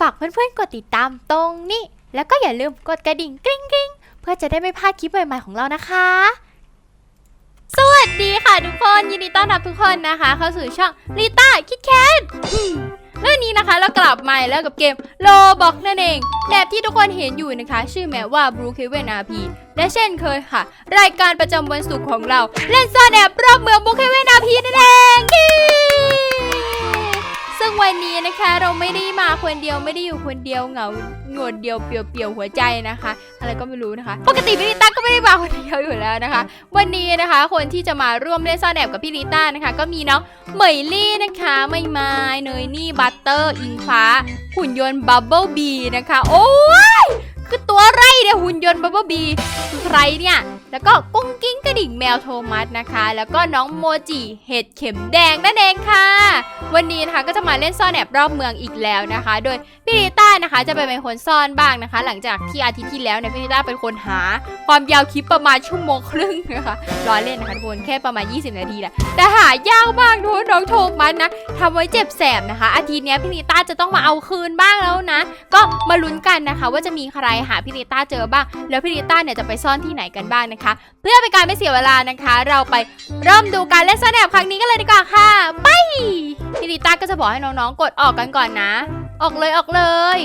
ฝากเพื่อนๆกดติดตามตรงนี้ แล้วก็อย่าลืมกดกระดิ่งกริ๊งกริ๊งเพื่อจะได้ไม่พลาดคลิปใหม่ๆของเรานะคะ สวัสดีค่ะทุกคน ยินดีต้อนรับทุกคนนะคะ เข้าสู่ช่องลิต้าคิดแคทเรื่องนี้นะคะเรากลับมาแล้วกับเกมโลบอกนั่นเอง แบบที่ทุกคนเห็นอยู่นะคะ ชื่อแม้ว่า Blue k e v e n RP และเช่นเคยค่ะ รายการประจำวันศุกร์ของเรา เล่นซ่อนแอบรอบเมือง Blue k e v e n RP นั่นเอง ซึ่งวันนี้นะคะเราไม่ได้มาคนเดียวไม่ได้อยู่คนเดียวเหงาหนดเดียวเปลี่ยวๆหัวใจนะคะ อะไรก็ไม่รู้นะคะ ปกติพี่ลิต้าก็ไม่ได้มาคนเดียวอยู่แล้วนะคะ วันนี้นะคะคนที่จะมาร่วมเล่นซ่อนแอบกับพี่ลิต้านะคะ ก็มีน้องเหมยลี่นะคะไม่ไม้เนยนี่บัตเตอร์อิงฟ้า หุ่นยนต์บับเบิลบีนะคะ โอ้ยคือตัวไรเนี่ยหุ่นยนต์บับเบิลบีใครเนี่ย แล้วก็กุ้งกิ้งกระดิ่งแมวโทมัสนะคะ แล้วก็น้องโมจิเห็ดเข็มแดงนั่นเองค่ะ วันนี้นะคะก็จะมาเล่นซ่อนแอบรอบเมืองอีกแล้วนะคะ โดยพี่ลิต้านะคะจะไปเป็นคนซ่อนบ้างนะคะ หลังจากที่อาทิตย์ที่แล้วเนี่ยพี่ลิต้าเป็นคนหา ความยาวคลิปประมาณชั่วโมงครึ่งนะคะรอเล่นนะคะทุกคนแค่ประมาณ 20 นาทีแหละแต่หายากมากทุกน้องโทมัสนะทำไว้เจ็บแสบนะคะ อาทิตย์นี้พี่ลิต้าจะต้องมาเอาคืนบ้างแล้วนะ ก็มาลุ้นกันนะคะ ว่าจะมีใครหาพี่ลิต้าเจอบ้าง แล้วพี่ลิต้าเนี่ยจะไปซ่อนที่ไหนกันบ้างนะคะเพื่อเป็นการไม่เสียเวลานะคะ เราไปเริ่มดูการเล่นซ่อนแอบครั้งนี้กันเลยดีกว่าค่ะ ไปพี่ลิต้าก็จะบอกให้น้องๆกดออกกันก่อนนะ ออกเลยออกเลย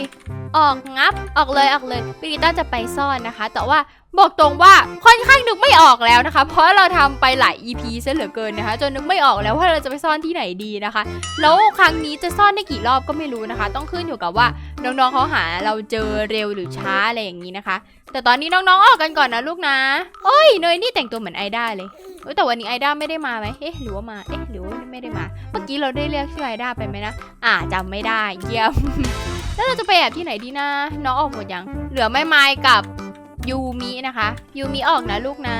ออกงับออกเลยออกเลยพี่ลิต้าจะไปซ่อนนะคะ แต่ว่า บอกตรงว่าค่อนข้างนึกไม่ออกแล้วนะคะ เพราะเราทำไปหลาย EP ซะเหลือเกินนะคะ จนนึกไม่ออกแล้วว่าเราจะไปซ่อนที่ไหนดีนะคะ แล้วครั้งนี้จะซ่อนได้กี่รอบก็ไม่รู้นะคะ ต้องขึ้นอยู่กับว่าน้องๆเขาหาเราเจอเร็วหรือช้าอะไรอย่างนี้นะคะ แต่ตอนนี้น้องๆออกกันก่อนนะลูกนะโอ้ยเนยนี่แต่งตัวเหมือนไอด้าเลยเอ้ยแต่วันนี้ไอด้าไม่ได้มาไหมเอ๊ะหรือว่ามาเอ๊ะหรือว่าไม่ได้มา เมื่อกี้เราได้เรียกชื่อไอด้าไปไหมนะอ่าจำไม่ได้เยี่ยมแล้วเราจะไปแอบที่ไหนดีนะน้องออกหมดยังเหลือไม่ไม้กับ ยูมินะคะ ยูมิออกนะลูกนะ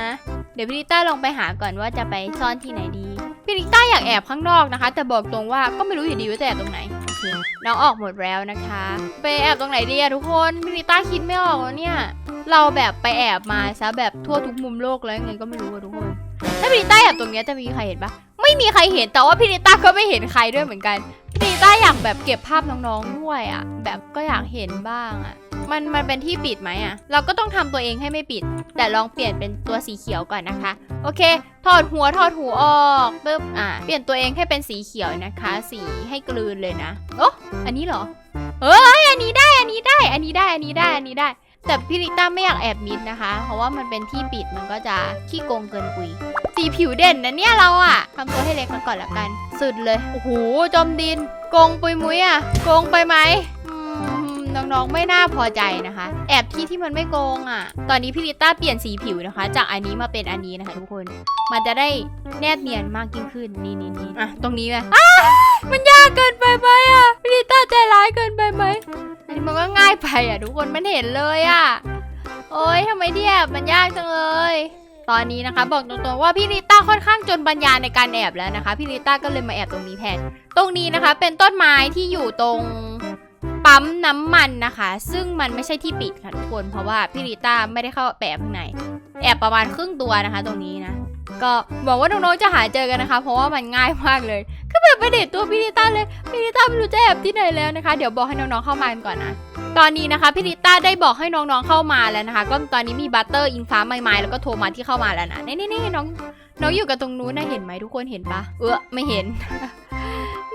เดี๋ยวพี่ลิต้าลงไปหาก่อนว่าจะไปซ่อนที่ไหนดี พี่ลิต้าอยากแอบข้างนอกนะคะ แต่บอกตรงว่าก็ไม่รู้อยู่ดีว่าจะแอบตรงไหน น้องออกหมดแล้วนะคะ ไปแอบตรงไหนดีอะทุกคน พี่ลิต้าคิดไม่ออกแล้วเนี่ย เราแบบไปแอบมาซะแบบทั่วทุกมุมโลกแล้วยังไงก็ไม่รู้อะทุกคน ถ้าพี่ลิต้าแอบตรงเนี้ยจะมีใครเห็นปะไม่มีใครเห็น แต่ว่าพี่ลิต้าก็ไม่เห็นใครด้วยเหมือนกัน พี่ลิต้าอยากแบบเก็บภาพน้องๆด้วยอะแบบก็อยากเห็นบ้างอะ มันมันเป็นที่ปิดไหมอะเราก็ต้องทำตัวเองให้ไม่ปิด แต่ลองเปลี่ยนเป็นตัวสีเขียวก่อนนะคะ โอเค ถอดหัวถอดหูออกปึ๊บอะเปลี่ยนตัวเองให้เป็นสีเขียวนะคะ สีให้กลืนเลยนะโอ้อันนี้เหรอเอ้ยอันนี้ได้อันนี้ได้ อันนี้ได้อันนี้ได้อันนี้ได้ แต่พี่ลิต้าไม่อยากแอบมิดนะคะ เพราะว่ามันเป็นที่ปิดมันก็จะขี้โกงเกินปุยสีผิวเด่นนะเนี่ยเราอะทำตัวให้เล็กมาก่อนละกัน สุดเลยโอ้โหจมดินโกงปุยมุ้ยอะโกงไปไหม น้องๆไม่น่าพอใจนะคะ แอบที่ที่มันไม่โกงอะตอนนี้พี่ลิต้าเปลี่ยนสีผิวนะคะ จากอันนี้มาเป็นอันนี้นะคะ ทุกคน มันจะได้แนบเนียนมากยิ่งขึ้นนี่นี่นี่อะตรงนี้ไหมอ้ามันยากเกินไปไหมอะพี่ลิต้าใจร้ายเกินไปไหมอันนี้มันก็ง่ายไปอะทุกคนมันเห็นเลยอะโอ้ยทำไมที่แอบมันยากจังเลยตอนนี้นะคะบอกตรงๆว่าพี่ลิต้าค่อนข้างจนปัญญาในการแอบแล้วนะคะพี่ลิต้าก็เลยมาแอบตรงนี้แทน ตรงนี้นะคะเป็นต้นไม้ที่อยู่ตรง ปั๊มน้ำมันนะคะ ซึ่งมันไม่ใช่ที่ปิดค่ะทุกคนเพราะว่าพี่ลิต้าไม่ได้เข้าแอบข้างใน แอบประมาณครึ่งตัวนะคะ ตรงนี้นะก็หวังว่าน้องๆจะหาเจอกันนะคะ เพราะว่ามันง่ายมากเลยก็แบบไปเด็ดตัวพี่ลิต้าเลยพี่ลิต้าไม่รู้จะแอบที่ไหนแล้วนะคะ เดี๋ยวบอกให้น้องๆเข้ามากันก่อนนะตอนนี้นะคะพี่ลิต้าได้บอกให้น้องๆเข้ามาแล้วนะคะ ก็ตอนนี้มีบัตเตอร์อิงฟ้าไม้ไม้แล้วก็โทรมัสที่เข้ามาแล้วนะนี่ๆน้องน้องอยู่กับตรงนู้นนะเห็นไหมทุกคนเห็นปะเออไม่เห็น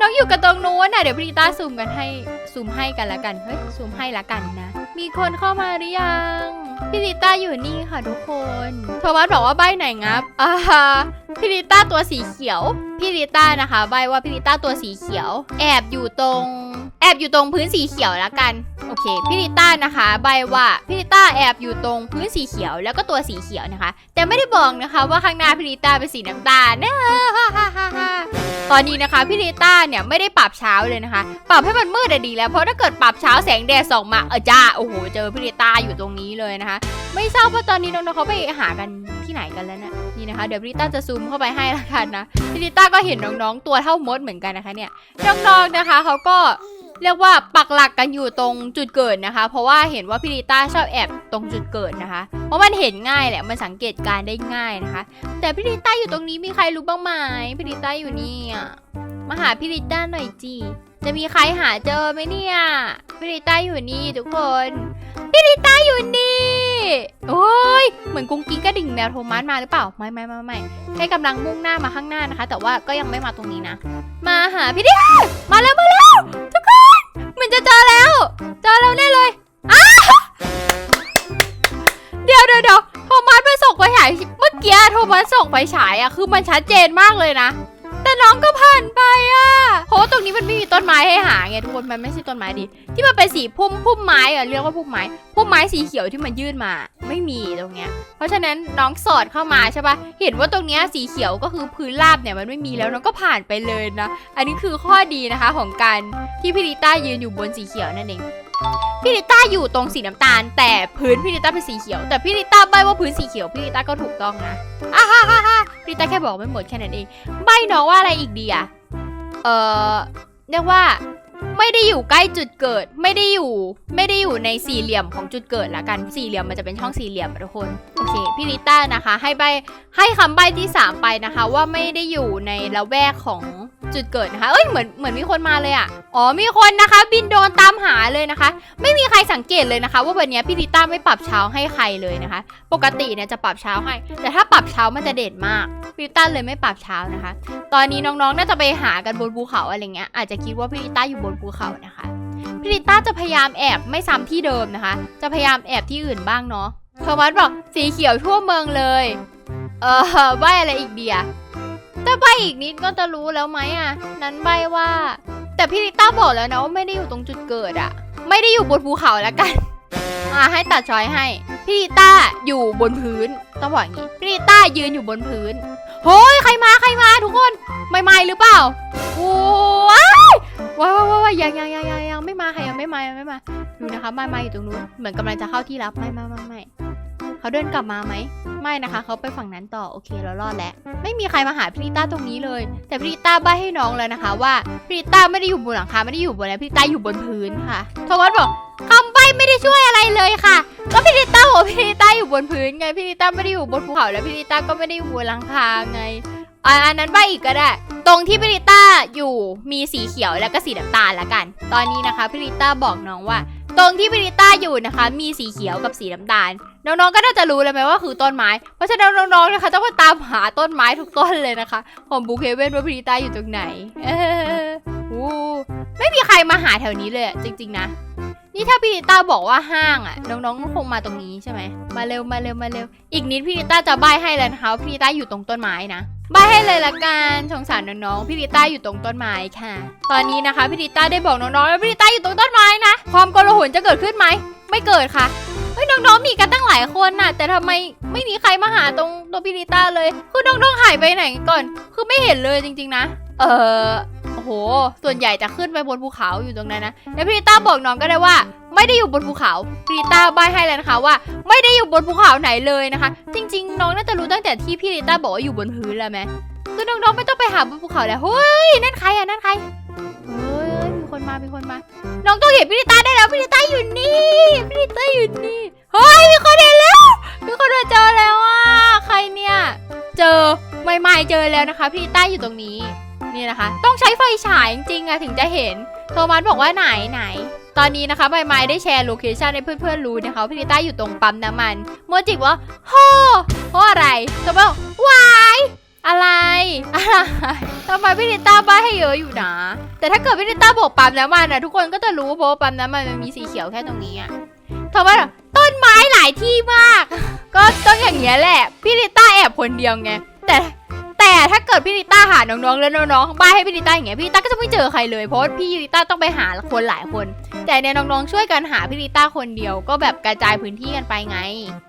น้องอยู่กับตรงนู้นน่ะเดี๋ยวพี่ลิต้าซูมกันให้ซูมให้กันละกันเฮ้ยซูมให้ละกันนะ มีคนเข้ามาหรือยังพี่ลิต้าอยู่นี่ค่ะทุกคนโทมัสบอกว่าใบไหนงับอ่าพี่ลิต้าตัวสีเขียว พี่ลิต้านะคะ ใบว่าพี่ลิต้าตัวสีเขียว แอบอยู่ตรง แอบอยู่ตรงพื้นสีเขียวแล้วกัน โอเค พี่ลิต้านะคะ ใบว่าพี่ลิต้าแอบอยู่ตรงพื้นสีเขียวแล้วก็ตัวสีเขียวนะคะ แต่ไม่ได้บอกนะคะ ว่าข้างหน้าพี่ลิต้าเป็นสีน้ำตาลนะตอนนี้นะคะพี่ลิต้าเนี่ยไม่ได้ปรับเช้าเลยนะคะ ปรับให้มันมืดดีแล้วเพราะถ้าเกิดปรับเช้าแสงแดดส่องมาเออจ้าโอ้โหเจอพี่ลิต้าอยู่ตรงนี้เลยนะคะ ไม่ทราบว่าตอนนี้น้องๆเขาไปหากันที่ไหนกันแล้วนะนี่นะคะ เดี๋ยวริต้าจะซูมเข้าไปให้ละกันนะริต้าก็เห็นน้องๆตัวเท่ามดเหมือนกันนะคะเนี่ยน้องๆนะคะเขาก็เรียกว่าปักหลักกันอยู่ตรงจุดเกิดนะคะ เพราะว่าเห็นว่าพี่ลิต้าชอบแอบตรงจุดเกิดนะคะ เพราะมันเห็นง่ายแหละมันสังเกตการได้ง่ายนะคะ แต่พี่ลิต้าอยู่ตรงนี้มีใครรู้บ้างไหมพี่ลิต้าอยู่นี่อะมาหาพี่ลิต้าหน่อยจีจะมีใครหาเจอไหมเนี่ยพี่ลิต้าอยู่นี่ทุกคนพี่ลิต้าอยู่นี่ โอ้ย เหมือนกุ้งกิ้งกระดิ่งแมวโทมัสมาหรือเปล่า ไม่ไม่ไม่ไม่ให้กำลังมุ่งหน้ามาข้างหน้านะคะ แต่ว่าก็ยังไม่มาตรงนี้นะ มาหาพี่ดิมาแล้วมาแล้วทุกคนเหมันจะเจอแล้วเจอแล้วแน่เลยอ้าเดี๋ยวเดี๋ยวเดี๋ยวโทมัสไปส่งไฟฉายเมื่อกี้โทมัสส่งไฟฉายอะคือมันชัดเจนมากเลยนะ แต่น้องก็ผ่านไปอะเพราะว่าตรงนี้มันไม่มีต้นไม้ให้หาไงทุกคนมันไม่ใช่ต้นไม้ดิที่มันเป็นสีพุ่มพุ่มไม้อะเรียกว่าพุ่มไม้พุ่มไม้สีเขียวที่มันยื่นมา ไม่มีตรงเนี้ย เพราะฉะนั้นน้องสอดเข้ามาใช่ปะเห็นว่าตรงเนี้ยสีเขียวก็คือพื้นราบเนี่ยมันไม่มีแล้วน้องก็ผ่านไปเลยนะ อันนี้คือข้อดีนะคะของการที่พี่ลิต้ายืนอยู่บนสีเขียวนั่นเองพี่ลิต้าอยู่ตรงสีน้ำตาล แต่พื้นพี่ลิต้าเป็นสีเขียว แต่พี่ลิต้าใบว่าพื้นสีเขียวพี่ลิต้าก็ถูกต้องนะอ่าฮ่าฮ่า พีต้าแค่บอกไม่หมดแค่นั้นเองใบน้องว่าอะไรอีกดีอะเออเรียกว่าไม่ได้อยู่ใกล้จุดเกิด ไม่ได้อยู่ ไม่ได้อยู่ในสี่เหลี่ยมของจุดเกิดละกันสี่เหลี่ยมมันจะเป็นช่องสี่เหลี่ยมทุกคนโอเคพี่ลิต้านะคะ ให้ใบให้คำใบที่ 3 ไปนะคะ ว่าไม่ได้อยู่ในละแวกของ จุดเกิดนะคะ เอ้ยเหมือนเหมือนมีคนมาเลยอะ่ะ อ๋อมีคนนะคะ บินโดนตามหาเลยนะคะ ไม่มีใครสังเกตเลยนะคะ ว่าวันนี้พี่ลิต้าไม่ปรับเช้าให้ใครเลยนะคะ ปกติเนี่ยจะปรับเช้าให้ แต่ถ้าปรับเช้ามันจะเด่นมากพี่ลิต้าเลยไม่ปรับเช้านะคะ ตอนนี้น้องๆน่าจะไปหากันบนภูเขาอะไรเงี้ยอาจจะคิดว่าพี่ลิต้าอยู่บนภูเขานะคะพี่ลิต้าจะพยายามแอบไม่ซ้ำที่เดิมนะคะ จะพยายามแอบที่อื่นบ้างเนาะโทมัสบอกสีเขียวทั่วเมืองเลย เออใบอะไรอีกเดีย ถ้าใบอีกนิดก็จะรู้แล้วไหมอะ นั้นใบว่า แต่พี่ลิต้าบอกแล้วนะว่าไม่ได้อยู่ตรงจุดเกิดอะ ไม่ได้อยู่บนภูเขาแล้วกัน อ่าให้ตัดช้อยให้ พี่ลิต้าอยู่บนพื้นต้องบอกอย่างนี้ พี่ลิต้ายืนอยู่บนพื้นเฮ้ยใครมาใครมาทุกคนไม่ไม่หรือเปล่าโอ้ยว้ายว้ายว้ายว้ายยังยังยังยังยังไม่มาใครยังไม่มายังไม่มาดูนะคะไม่มาอยู่ตรงนู้นเหมือนกำลังจะเข้าที่รับไม่ไม่ไม่ไม่ เขาเดินกลับมาไหม ไม่นะคะ เขาไปฝั่งนั้นต่อ โอเค เรารอดแล้ว ไม่มีใครมาหาพริต้าตรงนี้เลย แต่พริต้าใบให้น้องแล้วนะคะ ว่าพริต้าไม่ได้อยู่บนหลังคา ไม่ได้อยู่บนอะไรพริต้าอยู่บนพื้นค่ะ โทมัสบอกคำใบไม่ได้ช่วยอะไรเลยค่ะ ก็พริต้าบอกพริต้าอยู่บนพื้นไงพริต้าไม่ได้อยู่บนภูเขาแล้วพริต้าก็ไม่ได้อยู่บนหลังคาไงอันนั้นใบอีกก็ได้ ตรงที่พริต้าอยู่มีสีเขียวแล้วก็สีน้ำตาลละกัน ตอนนี้นะคะพริต้าบอกน้องว่า ตรงที่พริต้าอยู่นะคะ มีสีเขียวกับสีน้ำตาล น้องๆก็น่าจะรู้แล้วไหมว่าคือต้นไม้ เพราะฉะนั้นน้องๆนะคะต้องมาตามหาต้นไม้ทุกต้นเลยนะคะ ของบูเคเว่นว่าพริต้าอยู่ตรงไหนเอออู้ไม่มีใครมาหาแถวนี้เลยจริง ๆ นะ นี่ถ้าพี่ลิต้าบอกว่าห้างอะน้องๆก็คงมาตรงนี้ใช่ไหมมาเร็วมาเร็วมาเร็ว อีกนิดพี่ลิต้าจะใบให้แล้วนะคะพี่ลิต้าอยู่ตรงต้นไม้นะ ใบให้เลยละกันสงสารน้องๆ พี่ลิต้าอยู่ตรงต้นไม้ค่ะ ตอนนี้นะคะพี่ลิต้าได้บอกน้องๆแล้วพี่ลิต้าอยู่ตรงต้นไม้นะ ความโกลาหลจะเกิดขึ้นไหม ไม่เกิดค่ะ เฮ้ยน้องๆมีกันตั้งหลายคนน่ะ แต่ทำไมไม่มีใครมาหาตรงตัวพี่ลิต้าเลย คือน้องๆหายไปไหนก่อน คือไม่เห็นเลยจริง ๆนะ เออ โอ้โห ส่วนใหญ่จะขึ้นไปบนภูเขาอยู่ตรงนั้นนะ แล้วพี่ลิต้าบอกน้องก็ได้ว่า ไม่ได้อยู่บนภูเขาพี่ลิต้าใบให้แล้วนะคะว่า ไม่ได้อยู่บนภูเขาไหนเลยนะคะ จริง ๆ น้องน่าจะรู้ตั้งแต่ที่พี่ลิต้าบอกว่าอยู่บนพื้นแล้วไหมคือน้องๆไม่ต้องไปหาบนภูเขาแล้วเฮ้ยนั่นใครอะนั่นใครเฮ้ยมีคนมามีคนมา น้องต้องเห็นพี่ลิต้าได้แล้วพี่ลิต้าอยู่นี่พี่ลิต้าอยู่นี่เฮ้ยมีคนเห็นแล้วมีคนเจอแล้วอะใครเนี่ย เจอไม่ไม่ๆเจอแล้วนะคะ พี่ลิต้าอยู่ตรงนี้ นี่นะคะ ต้องใช้ไฟฉายจริงๆอะถึงจะเห็น โทมัสบอกว่าไหนไหน ตอนนี้นะคะไมไมได้แชร์โลเคชันให้เพื่อนๆรู้นะคะพี่ลิต้าอยู่ตรงปั๊มน้ำมันโมจิกว่าโฮเพราะอะไรโทมัสวายอะไรอะไรทำไมพี่ลิต้าบ้าให้เยอะอยู่นะ แต่ถ้าเกิดพี่ลิต้าบอกปั๊มน้ำมันนะทุกคนก็จะรู้เพราะว่าปั๊มน้ำมันมันมีสีเขียวแค่ตรงนี้อะโทมัสต้นไม้หลายที่มาก ก็ต้องอย่างเงี้ยแหละพี่ลิต้าแอบคนเดียวไงแต่ แต่ถ้าเกิดพี่ลิต้าหาน้องๆแล้วน้องๆบ้านให้พี่ลิต้าอย่างเงี้ยพี่ลิต้าก็จะไม่เจอใครเลยเพราะพี่ลิต้าต้องไปหาคนหลายคน แต่เนี่ยน้องๆช่วยกันหาพี่ลิต้าคนเดียวก็แบบกระจายพื้นที่กันไปไง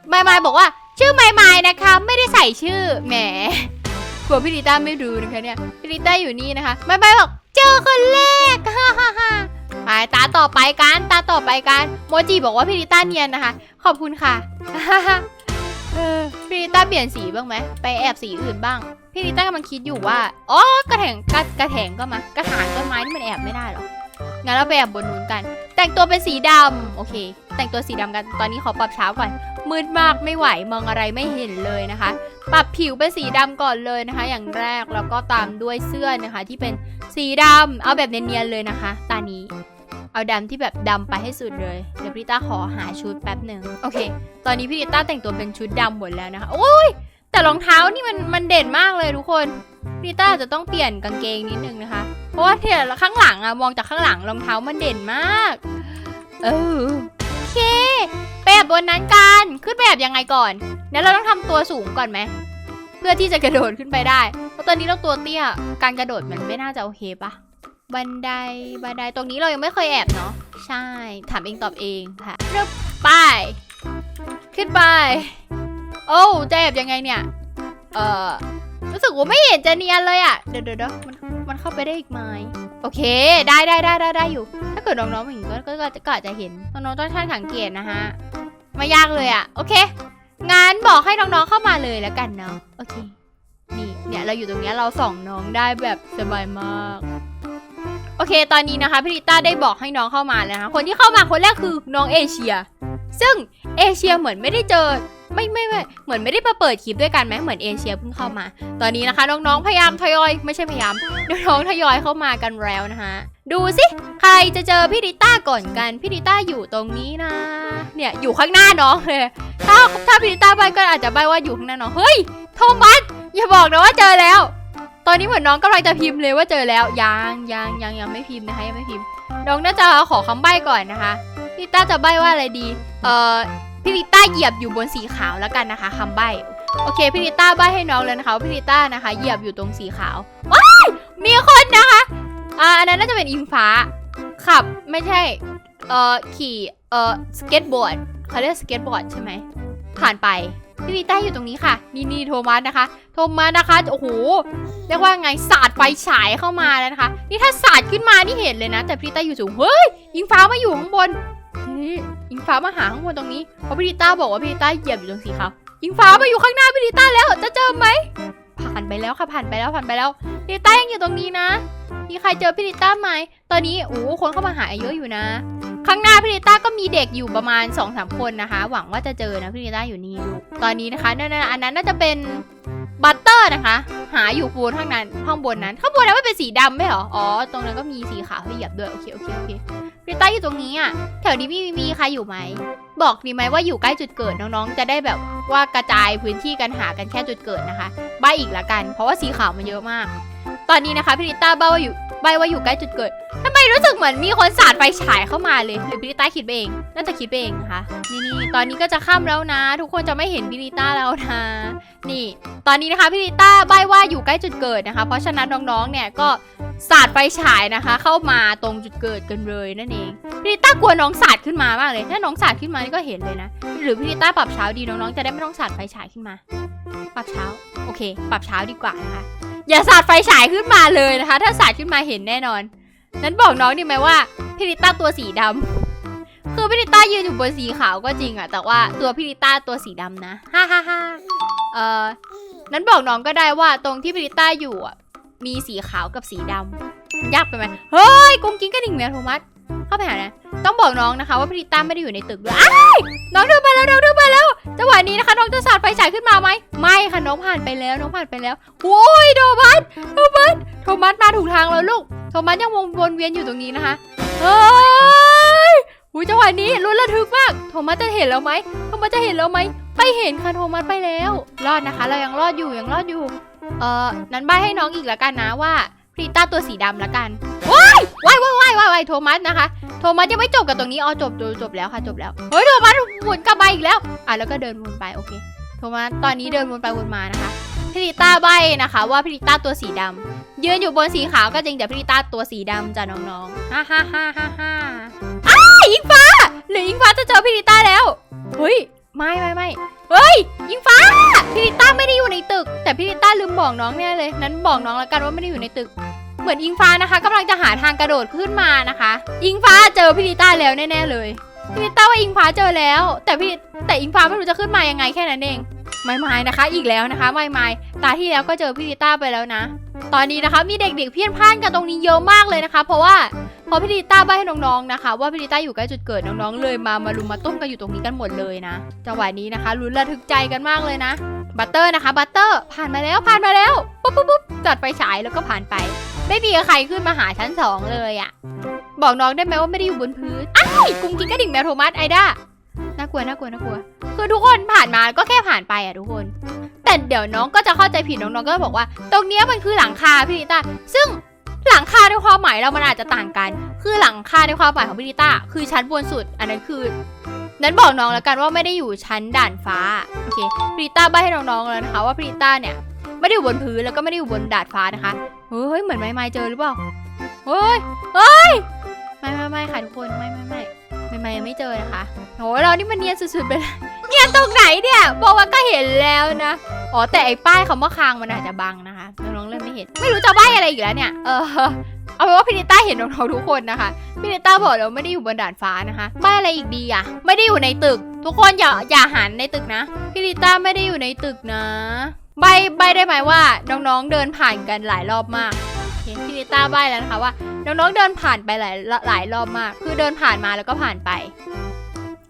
ไมายมายบอกว่าชื่อไมายมายนะคะ ไม่ได้ใส่ชื่อแหมกลัวพี่ลิต้าไม่รู้นะคะเนี่ยพี่ลิต้าอยู่นี่นะคะไมายมายบอกเจอคนแรกฮ่าฮ่าฮ่าไปตาต่อไปกันตาต่อไปกันโมจิบอกว่าพี่ลิต้าเนียนนะคะ ขอบคุณค่ะพี่ลิต้าเปลี่ยนสีบ้างไหมไปแอบสีอื่นบ้าง พี่ลิต้ากำลังคิดอยู่ว่า อ๋อ กระแถงกระกระแถงก็มากระถางต้นไม้ที่มันแอบไม่ได้หรอ งั้นเราไปแอบบนนู้นกัน แต่งตัวเป็นสีดำโอเค แต่งตัวสีดำกัน ตอนนี้ขอปรับเช้าก่อน มืดมากไม่ไหวมองอะไรไม่เห็นเลยนะคะ ปรับผิวเป็นสีดำก่อนเลยนะคะ อย่างแรกแล้วก็ตามด้วยเสื้อนะคะ ที่เป็นสีดำเอาแบบเนียนๆเลยนะคะ ตานี้ เอาดำที่แบบดำไปให้สุดเลย เดี๋ยวพี่ต้าขอหาชุดแป๊บหนึ่งโอเค ตอนนี้พี่ต้าแต่งตัวเป็นชุดดำหมดแล้วนะคะ โอ้ย แต่รองเท้านี่มันมันเด่นมากเลยทุกคนพี่ต้าจะต้องเปลี่ยนกางเกงนิดนึงนะคะ เพราะว่าเที่ข้างหลังอะมองจากข้างหลังรองเท้ามันเด่นมาก เออโอเคไปแบบบนนั้นกันขึ้นไปแบบยังไงก่อนแล้วเราต้องทำตัวสูงก่อนไหมเพื่อที่จะกระโดดขึ้นไปได้ เพราะตอนนี้เราตัวเตี้ยการกระโดดมันไม่น่าจะโอเคปะบันไดบันไดตรงนี้เรายังไม่เคยแอบเนาะใช่ถามเองตอบเองค่ะเริ่มไปขึ้นไป โอ้จะแอบยังไงเนี่ย เออรู้สึกว่าไม่เห็นจะเนียนเลยอะเดี๋ยวเดี๋ยวเดมันมันเข้าไปได้อีกไหมโอเค ได้ได้ได้ได้ได้อยู่ ถ้าเกิดน้องๆเห็นก็ก็ก็ก็อาจจะเห็นน้องๆต้องช่างสังเกตนะฮะไม่ยากเลยอะโอเคงั้นบอกให้น้องๆเข้ามาเลยแล้วกันเนาะโอเค นี่เนี่ยเราอยู่ตรงเนี้ยเราส่องน้องได้แบบสบายมากโอเค ตอนนี้นะคะพี่ริต้าได้บอกให้น้องเข้ามาแล้วนะคะคนที่เข้ามาคนแรกคือน้องเอเชีย ซึ่งเอเชียเหมือนไม่ได้เจอ ไม่ไม่ไม่เหมือนไม่ได้มาเปิดคลิปด้วยกันไหมเหมือนเอเชียเพิ่งเข้ามา ตอนนี้นะคะน้องๆพยายามทยอย ไม่ใช่พยายามน้องๆทยอยเข้ามากันแล้วนะคะดูสิใครจะเจอพี่ริต้าก่อนกันพี่ริต้าอยู่ตรงนี้นะ เนี่ยอยู่ข้างหน้าน้องเลยถ้าถ้าพี่ริต้าใบก็อาจจะใบว่าอยู่ข้างหน้าน้องเฮ้ยโทมัสอย่าบอกนะว่าเจอแล้ว ตอนนี้เหมือนน้องกำลังจะพิมพ์เลยว่าเจอแล้วยังยังยังยังไม่พิมพ์นะคะยังไม่พิมพ์น้องน่าจะขอคำใบ้ก่อนนะคะพี่ริต้าจะใบว่าอะไรดี เอ่อ พี่ริต้าเหยียบอยู่บนสีขาวแล้วกันนะคะคำใบ้โอเคพี่ริต้าใบ้ให้น้องเลยนะคะพี่ริต้านะคะ เหยียบอยู่ตรงสีขาวว้ายมีคนนะคะอ่าอันนั้นน่าจะเป็นอิงฟ้า ขับไม่ใช่เอ่อขี่เอ่อสเก็ตบอร์ดเขาเรียกสเก็ตบอร์ดใช่ไหมผ่านไปพี่วีต้าอยู่ตรงนี้ค่ะ นี่นี่โทมัสนะคะ โทมัสนะคะโอ้โหเรียกว่าไงสาดไฟฉายเข้ามาแล้วนะคะ นี่ถ้าสาดขึ้นมานี่เห็นเลยนะ แต่พี่วีต้าอยู่สูงเฮ้ยอิงฟ้ามาอยู่ข้างบน นี่อิงฟ้ามาหาข้างบนตรงนี้เพราะพี่วีต้าบอกว่าพี่วีต้าเหยียบอยู่ตรงสีขาวอิงฟ้ามาอยู่ข้างหน้าพี่วีต้าแล้วจะเจอไหมผ่านไปแล้วค่ะผ่านไปแล้วผ่านไปแล้วพี่วีต้ายังอยู่ตรงนี้นะมีใครเจอพี่ลิต้าไหมตอนนี้โอ้คนเข้ามาหาเยอะอยู่นะ ข้างหน้าพี่ลิต้าก็มีเด็กอยู่ประมาณ2อสคนนะคะ หวังว่าจะเจอนะพี่ลิต้าอยู่นี่ลูกตอนนี้นะคะนั่นอันนั้นน่าจะเป็นบัตเตอร์นะคะ หาอยู่บนข้างนั้นข้างบนนั้นข้างบนนั้นไม่เป็นสีดำไหมหรออ๋อตรงนั้นก็มีสีขาวให้เหยียบด้วยโอเคโอเคโอเค พี่ลิต้าอยู่ตรงนี้อะ แถวนี้มีมีใครอยู่ไหม บอกดีไหมว่าอยู่ใกล้จุดเกิดน้องๆ จะได้แบบว่ากระจายพื้นที่กันหากันแค่จุดเกิดนะคะ ใบอีกละกัน เพราะว่าสีขาวมันเยอะมาก ตอนนี้นะคะพี่ลิต้าเบ้าว่าอยู่ ใบว่าอยู่ใกล้จุดเกิดทำไมรู้สึกเหมือนมีคนสาดไฟฉายเข้ามาเลยหรือบิลิต้าคิดไปเอง น่าจะคิดไปเองนะคะ นี่นี่ตอนนี้ก็จะค่ำแล้วนะ ทุกคนจะไม่เห็นบิลิต้าแล้วนะ นี่ ตอนนี้นะคะพี่ลิต้าใบว่าอยู่ใกล้จุดเกิดนะคะ เพราะฉะนั้นน้องๆ เนี่ยก็สาดไฟฉายนะคะ เข้ามาตรงจุดเกิดกันเลยนั่นเองพี่ลิต้ากลัวน้องสาดขึ้นมามากเลย ถ้าน้องสาดขึ้นมานี่ก็เห็นเลยนะ หรือพี่ลิต้าปรับเช้าดีน้องๆจะได้ไม่ต้องสาดไฟฉายขึ้นมา ปรับเช้า โอเค ปรับเช้าดีกว่านะคะ อย่าสาดไฟฉายขึ้นมาเลยนะคะ ถ้าสาดขึ้นมาเห็นแน่นอน นั้นบอกน้องดีไหมว่าพี่ลิต้าตัวสีดำคือพี่ลิต้ายืนอยู่บนสีขาวก็จริงอะแต่ว่าตัวพี่ลิต้าตัวสีดำนะฮ่าฮ่าฮ่าเอ่อนั้นบอกน้องก็ได้ว่าตรงที่พี่ลิต้าอยู่อะมีสีขาวกับสีดำมันยากไปไหมเฮ้ยกุ้งกิ้งกระดิ่งแมวโทมัส เข้าไปหานะ ต้องบอกน้องนะคะ ว่าพีริต้าไม่ได้อยู่ในตึกด้วยอ้น้องเดินไปแล้วน้องเดินไปแล้วจังหวะนี้นะคะน้องจะสาดไฟฉายขึ้นมาไหมไม่ค่ะน้องผ่านไปแล้วน้องผ่านไปแล้วโว้ยโทมัสโทมัสโทมัสมาถูกทางแล้วลูกโทมัสยังวงวนเวียนอยู่ตรงนี้นะคะเฮ้ยหูจังหวะนี้ลุ้นระทึกมากโทมัสจะเห็นแล้วไหมโทมัสจะเห็นแล้วไหมไม่เห็นค่ะโทมัสไปแล้ว รอดนะคะ เรายังรอดอยู่ยังรอดอยู่ เออนั้นใบให้น้องอีกแล้วกันนะว่า พรีต้าตัวสีดำล้วกันว้ายว้ายว้ายว้ายว้ายว้ายโทมัสนะคะ โทมัสยังไม่จบกับตรงนี้อ๋อจบจบจบแล้วค่ะจบแล้วเฮ้ยโทมัสหมุนกลับมาอีกแล้วอะแล้วก็เดินวนไปโอเค โทมัสตอนนี้เดินวนไปวนมานะคะพรีต้าใบนะคะ ว่าพรีต้าตัวสีดำยืนอยู่บนสีขาวก็จริงแต่พีต้าตัวสีดำจ้ะน้องๆฮ่าฮ่าฮ่าฮ่าฮ่าอ้าอิงฟ้า หรืออิงฟ้าจะเจอพีต้าแล้วเฮ้ย ไม่ไม่ไม่เฮ้ยอิงฟ้า พี่ลิต้าไม่ได้อยู่ในตึก แต่พี่ลิต้าลืมบอกน้องแน่เลย นั้นบอกน้องแล้วกันว่าไม่ได้อยู่ในตึก เหมือนอิงฟ้านะคะกำลังจะหาทางกระโดดขึ้นมานะคะ อิงฟ้าเจอพี่ลิต้าแล้วแน่ๆเลย พี่ลิต้าว่าอิงฟ้าเจอแล้ว แต่พี่แต่อิงฟ้าไม่รู้จะขึ้นมายังไงแค่นั้นเอง ไม่ไม่นะคะ อีกแล้วนะคะไม่ไม่ตาที่แล้วก็เจอพี่ลิต้าไปแล้วนะ ตอนนี้นะคะมีเด็กๆเพี้ยนพลาดกันตรงนี้เยอะมากเลยนะคะ เพราะว่า พอพี่ลิต้าใบให้น้องๆนะคะ ว่าพี่ลิต้าอยู่ใกล้จุดเกิดน้องๆเลยมามารุมมาตุ้มกันอยู่ตรงนี้กันหมดเลยนะจังหวะนี้นะคะลุ้นระทึกใจกันมากเลยนะบัตเตอร์นะคะบัตเตอร์ผ่านมาแล้วผ่านมาแล้วปุ๊บปุ๊บปุ๊บจัดไฟฉายแล้วก็ผ่านไป ไม่มีใครขึ้นมาหาชั้นสองเลยอะบอกน้องได้ไหมว่าไม่ได้อยู่บนพื้นอ้ายกุ้งกิ้กระดิ่งแมวโทมัสไอด้าน่ากลัวน่ากลัวน่ากลัวคือทุกคนผ่านมาก็แค่ผ่านไปอะทุกคนแต่เดี๋ยวน้องก็จะเข้าใจผิดน้องๆก็บอกว่า ตรงเนี้ยมันคือหลังคาพี่ลิต้าซึ่ง หลังคาในความหมายเรามันอาจจะต่างกัน คือหลังคาในความหมายของพี่ลิต้าคือชั้นบนสุด อันนั้นคือ นั้นบอกน้องแล้วกันว่าไม่ได้อยู่ชั้นด่านฟ้า โอเคพี่ลิต้าใบให้น้องๆแล้วนะคะ ว่าพี่ลิต้าเนี่ยไม่ได้อยู่บนพื้นแล้วก็ไม่ได้อยู่บนดาดฟ้านะคะ เฮ้ยเหมือนไม้ไม้เจอหรือเปล่า เฮ้ย เฮ้ย ไม่ไม่ไม่ค่ะทุกคนไม่ไม่ไม่ไม่ไม่ยังไม่เจอนะคะโหเรานี่มันเนียนสุดๆไปเลยเนียนตรงไหนเนี่ย บอกว่าก็เห็นแล้วนะ อ๋อแต่ไอ้ป้ายคำว่าคางมันอาจจะบัง เริ่มไม่เห็น ไม่รู้จะใบอะไรอีกแล้วเนี่ย เออเอาเป็นว่าพี่นิต้าเห็นน้องๆทุกคนนะคะพี่นิต้าบอกเราไม่ได้อยู่บนดาดฟ้านะคะใบอะไรอีกดีอะไม่ได้อยู่ในตึก ทุกคนอย่าอย่าหันในตึกนะพี่นิต้าไม่ได้อยู่ในตึกนะ ใบใบได้ไหมว่าน้องๆเดินผ่านกันหลายรอบมากโอเคพี่นิต้าใบแล้วนะคะว่าน้องๆเดินผ่านไปหลายหลายรอบมาก คือเดินผ่านมาแล้วก็ผ่านไป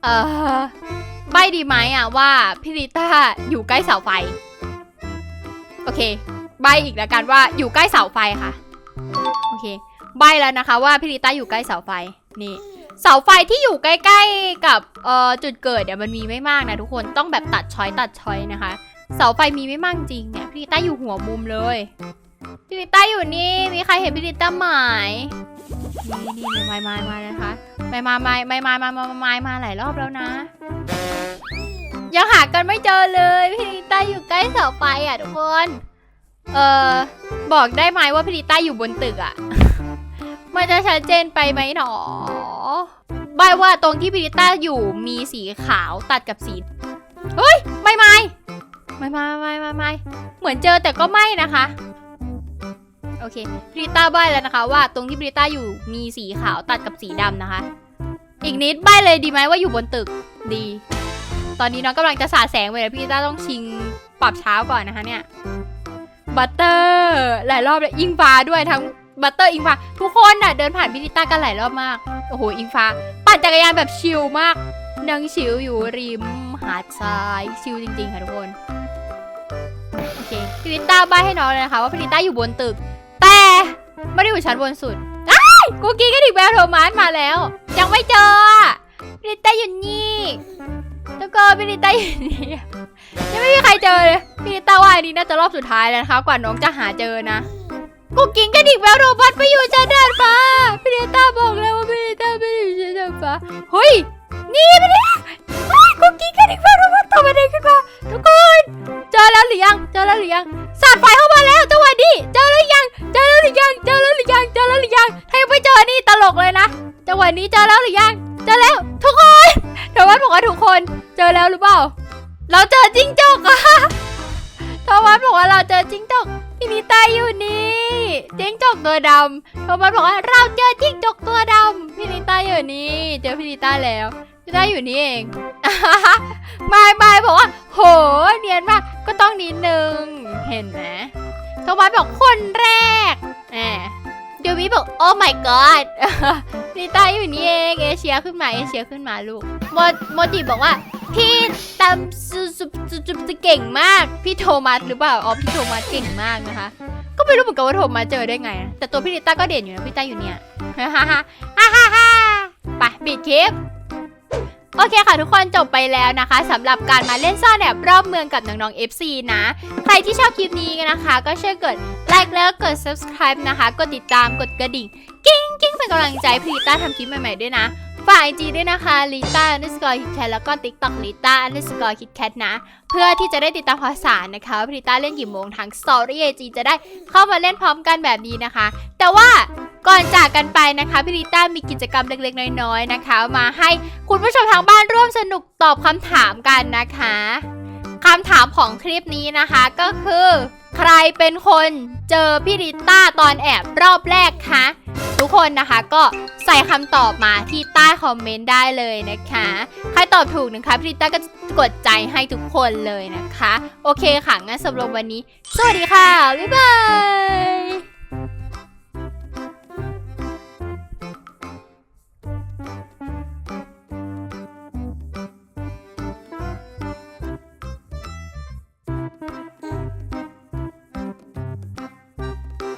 เออใบดีไหมอะว่าพี่ลิต้าอยู่ใกล้เสาไฟ โอเค ใบอีกแล้วกันว่าอยู่ใกล้เสาไฟค่ะ โอเค ใบแล้วนะคะว่าพี่ลิต้าอยู่ใกล้เสาไฟ นี่ เสาไฟที่อยู่ใกล้ ๆกับเอ่อจุดเกิดเนี่ยมันมีไม่มากนะทุกคน ต้องแบบตัดช้อยตัดช้อยนะคะ เสาไฟมีไม่มากจริงเนี่ยพี่ลิต้าอยู่หัวมุมเลย พี่ลิต้าอยู่นี่ มีใครเห็นพี่ลิต้าไหมนี่นี่นี่ไม่มามานะคะไม่มาไม่ไม่มามามามามามาหลายรอบแล้วนะยังหากันไม่เจอเลย พี่ลิต้าอยู่ใกล้เสาไฟอะทุกคน เออบอกได้ไหมว่าพี่ลิต้าอยู่บนตึกอะมันจะชัดเจนไปไหมหนอ ใบว่าตรงที่พี่ลิต้าอยู่มีสีขาวตัดกับสี เฮ้ย ไม่ไม่ไม่ไม่ไม่ไม่ไม่เหมือนเจอแต่ก็ไม่นะคะ โอเคบริต้าใบแล้วนะคะ ว่าตรงที่บริต้าอยู่มีสีขาวตัดกับสีดำนะคะ อีกนิดใบเลยดีไหมว่าอยู่บนตึกดี ตอนนี้น้องกำลังจะสาดแสงไปเลยพี่ต้าต้องชิงปรับเช้าก่อนนะคะเนี่ย บัตเตอร์หลายรอบเลยอิงฟ้าด้วยทั้งบัตเตอร์อิงฟ้าทุกคนน่ะเดินผ่านพี่ลิต้ากันหลายรอบมาก โอ้โหอิงฟ้า ปั่นจักรยานแบบชิลมากนั่งชิลอยู่ริมหาดทรายชิลจริงๆค่ะทุกคนโอเคพี่ลิต้าใบให้น้องเลยนะคะว่าพี่ลิต้าอยู่บนตึก แต่ไม่ได้อยู่ชั้นบนสุดกูกี้ก็ดิแบลโทมัสมาแล้ว ยังไม่เจอพี่ลิต้าอยู่นี่ แล้วก็พี่ลิต้าอยู่นี่ยังไม่มีใครเจอเลยพี่ลิต้าว่าอันนี้น่าจะรอบสุดท้ายแล้วนะคะกว่าน้องจะหาเจอนะกูกิ้งกระดิ่งแบลโทมัสไปอยู่ชั้นดาดฟ้าพี่ลิต้าบอกแล้วว่าพี่ลิต้าไม่ได้อยู่ชั้นดาดฟ้าเฮ้ยนี่พี่ลิต้าเฮ้ยกูกิ้งกระดิ่งแบลโทมัสต่อมาเดินขึ้นมาทุกคนเจอแล้วหรือยังเจอแล้วหรือยังสาดไฟเข้ามาแล้วจังหวะนี้เจอแล้วหรือยังเจอแล้วหรือยังเจอแล้วหรือยังเจอแล้วหรือยังถ้ายังไม่เจอนี่ตลกเลยนะจังหวะนี้เจอแล้วหรือยังเจอแล้วทุกคนเดี๋ยววัดบอกว่าทุก คนเจอแล้วหรือเปล่า เราเจอจิ้งจกอะทวัดบอกว่าเราเจอจิ้งจกพี่นิต้าอยู่นี่จิ้งจกตัวดำทวัดบอกว่าเราเจอจิ้งจกตัวดำพี่นิต้าอยู่นี่ เจอพี่นิต้าแล้วพี่นิต้าอยู่นี่เองบายบายบอกว่า โห เนียนมากก็ต้องนิดนึง เห็นไหมโทมัสบอกคนแรกแหม เดวิบอกโอ้ my god นิต้าอยู่นี่เองเอเชียขึ้นมาเอเชียขึ้นมาลูกโมโมจิบอกว่า พี่ตามสุสุสุสุสุเก่งมาก พี่โทมัสหรือเปล่าอ๋อพี่โทมัสเก่งมากนะคะ ก็ไม่รู้เหมือนกันว่าโทมัสเจอได้ไงนะแต่ตัวพี่นิต้าก็เด่นอยู่นะพี่ต้าอยู่เนี่ยฮ่าฮ่าฮ่าฮ่าฮ่าฮ่าไปบิดคลิป โอเคค่ะทุกคนจบไปแล้วนะคะสำหรับการมาเล่นซ่อนแอบรอบเมืองกับน้องๆ FC นะ ใครที่ชอบคลิปนี้นะคะ ก็ช่วยกดไลค์แล้วกด subscribe นะคะ กดติดตามกดกระดิ่ง กิ้งกิ้งเป็นกำลังใจให้พี่ลิต้าทำคลิปใหม่ๆด้วยนะ ฝากไอจีด้วยนะคะลิต้า underscore hitcat แล้วก็ tiktok ลิต้า underscore hitcat นะ เพื่อที่จะได้ติดตามข่าวสารนะคะว่าพี่ลิต้าเล่นกี่โมงทาง story IG จะได้เข้ามาเล่นพร้อมกันแบบนี้นะคะ แต่ว่าก่อนจากกันไปนะคะพี่ลิต้ามีกิจกรรมเล็กๆ น้อยๆนะคะ มาให้คุณผู้ชมทางบ้านร่วมสนุกตอบคำถามกันนะคะคำถามของคลิปนี้นะคะก็คือ ใครเป็นคนเจอพี่ลิต้าตอนแอบรอบแรกคะทุกคนนะคะก็ ใส่คำตอบมาที่ใต้คอมเมนต์ได้เลยนะคะ ใครตอบถูกนะคะพี่ลิต้าก็จะกดใจให้ทุกคนเลยนะคะ โอเคค่ะงั้นสำหรับวันนี้ สวัสดีค่ะ บ๊ายบาย